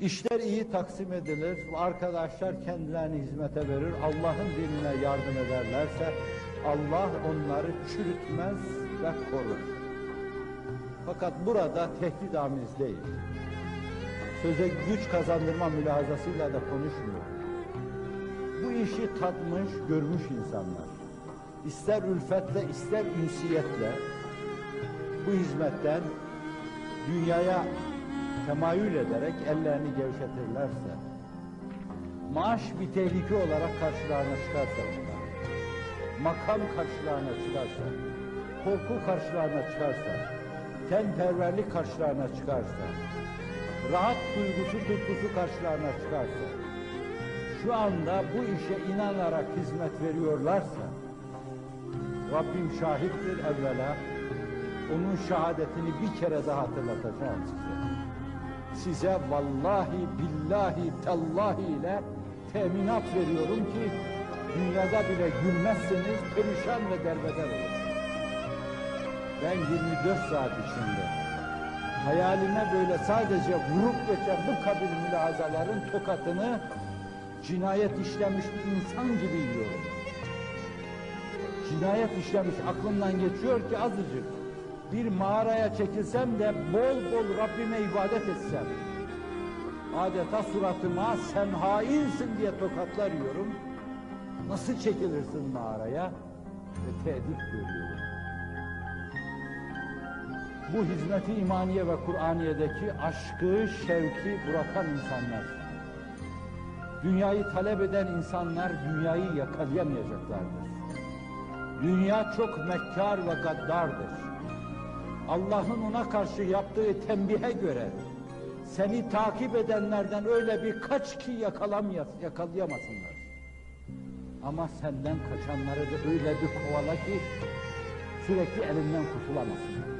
İşler iyi taksim edilir, arkadaşlar kendilerini hizmete verir, Allah'ın dinine yardım ederlerse Allah onları çürütmez ve korur. Fakat burada tehdit amiz değil. Söze güç kazandırma mülahazasıyla da konuşmuyor. Bu işi tatmış, görmüş insanlar. İster ülfetle, ister ünsiyetle bu hizmetten dünyaya temayül ederek ellerini gevşetirlerse, maaş bir tehlike olarak karşılarına çıkarsa makam karşılarına çıkarsa, korku karşılarına çıkarsa, tenperverlik karşılarına çıkarsa, rahat duygusu tutkusu karşılarına çıkarsa, şu anda bu işe inanarak hizmet veriyorlarsa, Rabbim şahittir evvela, onun şehadetini bir kere daha hatırlatacağım size. Size vallahi billahi tallahi ile teminat veriyorum ki dünyada bile gülmezseniz perişan ve derbeder olursunuz. Ben 24 saat içinde hayalime böyle sadece vurup geçen bu kabil mülahazaların tokatını cinayet işlemiş bir insan gibi yiyorum. Cinayet işlemiş aklımdan geçiyor ki azıcık bir mağaraya çekilsem de bol bol Rabbime ibadet etsem. Adeta suratıma sen hainsin diye tokatlar yiyorum. Nasıl çekilirsin mağaraya? Ve tehdit görüyorum. Bu hizmeti imaniye ve Kur'aniye'deki aşkı, şevki bırakan insanlar. Dünyayı talep eden insanlar dünyayı yakalayamayacaklardır. Dünya çok mekkar ve gaddardır. Allah'ın ona karşı yaptığı tembihe göre seni takip edenlerden öyle birkaç ki yakalamayas- yakalayamasınlar. Ama senden kaçanları da öyle bir kovala ki sürekli elinden kurtulamasınlar.